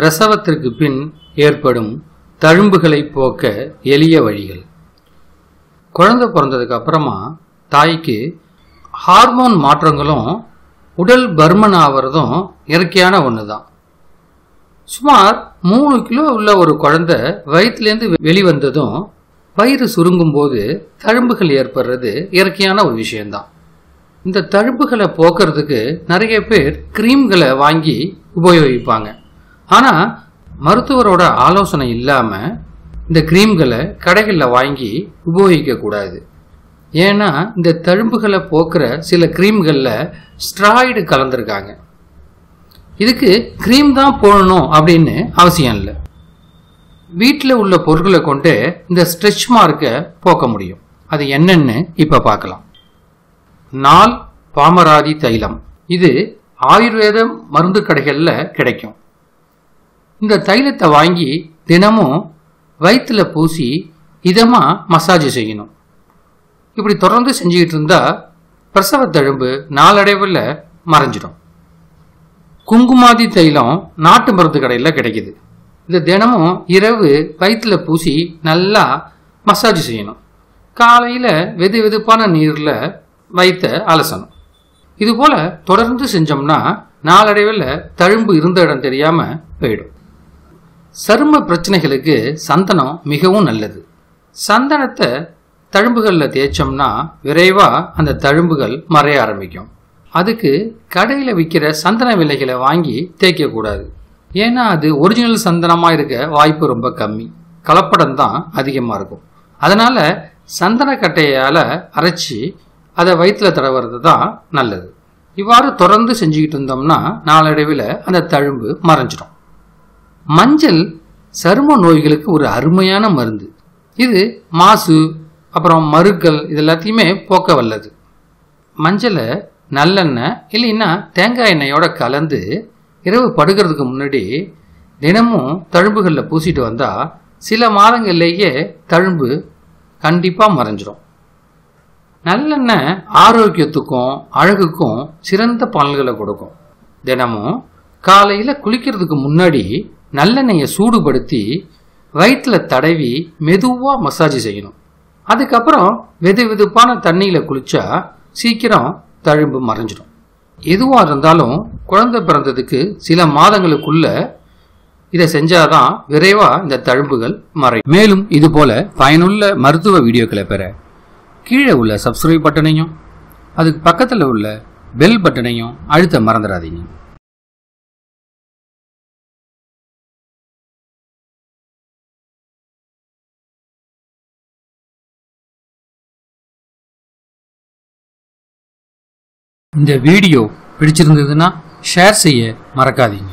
பிரசவத்திற்கு பின் ஏற்படும் தழும்புகளை போக்க எளிய வழிகள். குழந்தை பிறந்ததுக்கு அப்புறமா தாய்க்கு ஹார்மோன் மாற்றங்களும் உடல் பர்மன் ஆகிறதும் இயற்கையான ஒன்று தான் சுமார் மூணு கிலோ உள்ள ஒரு குழந்தை வயிற்றுலேருந்து வெளிவந்ததும் வயிறு சுருங்கும் போது தழும்புகள் ஏற்படுறது இயற்கையான ஒரு விஷயம்தான். இந்த தழும்புகளை போக்குறதுக்கு நிறைய பேர் கிரீம்களை வாங்கி உபயோகிப்பாங்க. ஆனால் மருத்துவரோட ஆலோசனை இல்லாமல் இந்த க்ரீம்களை கடைகளில் வாங்கி உபயோகிக்கக்கூடாது ஏன்னா இந்த தழும்புகளை போக்குற சில க்ரீம்களில் ஸ்ட்ராய்டு கலந்துருக்காங்க. இதுக்கு க்ரீம் தான் போடணும் அப்படின்னு அவசியம் இல்லை. வீட்டில் உள்ள பொருட்களை கொண்டு இந்த ஸ்ட்ரெச் மார்க்கை போக்க முடியும். அது என்னன்னு இப்போ பார்க்கலாம். நாள் பாமராதி தைலம். இது ஆயுர்வேத மருந்து கடைகளில் கிடைக்கும். இந்த தைலத்தை வாங்கி தினமும் வயிற்றுல பூசி இதமாக மசாஜ் செய்யணும். இப்படி தொடர்ந்து செஞ்சுக்கிட்டு இருந்தால் பிரசவ தழும்பு நாளடைவில் மறைஞ்சிடும். குங்குமாதி தைலம் நாட்டு மருந்து கடையில் கிடைக்குது. இது தினமும் இரவு வயிற்றில் பூசி நல்லா மசாஜ் செய்யணும். காலையில் வெது வெதுப்பான நீரில் வயிற்றை அலசணும். இதுபோல் தொடர்ந்து செஞ்சோம்னா நாளடைவில் தழும்பு இருந்த இடம் தெரியாமல் போயிடும். சரும பிரச்சனைகளுக்கு சந்தனம் மிகவும் நல்லது. சந்தனத்தை தழும்புகளில் தேய்ச்சோம்னா விரைவாக அந்த தழும்புகள் மறைய ஆரம்பிக்கும். அதுக்கு கடையில் விற்கிற சந்தன விலைகளை வாங்கி தேய்க்கக்கூடாது ஏன்னா அது ஒரிஜினல் சந்தனமாக இருக்க வாய்ப்பு ரொம்ப கம்மி. கலப்படம் தான் அதிகமாக இருக்கும். அதனால் சந்தனக்கட்டையால் அரைச்சி அதை வயிற்றில் தடவுறது தான் நல்லது. இவ்வாறு தொடர்ந்து செஞ்சுக்கிட்டு இருந்தோம்னா நாளடைவில் அந்த தழும்பு மறைஞ்சிடும். மஞ்சள் சரும நோய்களுக்கு ஒரு அருமையான மருந்து. இது மாசு அப்புறம் மருக்கள் இது எல்லாத்தையுமே போக்க வல்லது. மஞ்சளை நல்லெண்ணெய் இல்லைன்னா தேங்காய் எண்ணெயோட கலந்து இரவு படுக்கிறதுக்கு முன்னாடி தினமும் தழும்புகளில் பூசிட்டு வந்தால் சில மாதங்கள்லேயே தழும்பு கண்டிப்பாக மறைஞ்சிரும். நல்லெண்ணெய் ஆரோக்கியத்துக்கும் அழகுக்கும் சிறந்த பலன்களை கொடுக்கும். தினமும் காலையில் குளிக்கிறதுக்கு முன்னாடி நல்லெண்ணெயை சூடுபடுத்தி வயிற்றில் தடவி மெதுவாக மசாஜ் செய்யணும். அதுக்கப்புறம் வெது வெதுப்பான தண்ணியில் குளிச்சா சீக்கிரம் தழும்பு மறைஞ்சிடும். எதுவாக இருந்தாலும் குழந்தை பிறந்ததுக்கு சில மாதங்களுக்குள்ள இதை செஞ்சாதான் விரைவாக இந்த தழும்புகள் மறையும். மேலும் இது போல பயனுள்ள மருத்துவ வீடியோக்களை பெற கீழே உள்ள சப்ஸ்கிரைப் பட்டனையும் அதுக்கு பக்கத்தில் உள்ள பெல் பட்டனையும் அழுத்த மறந்துடாதீங்க. இந்த வீடியோ பிடிச்சிருந்ததுன்னா ஷேர் செய்ய மறக்காதீங்க.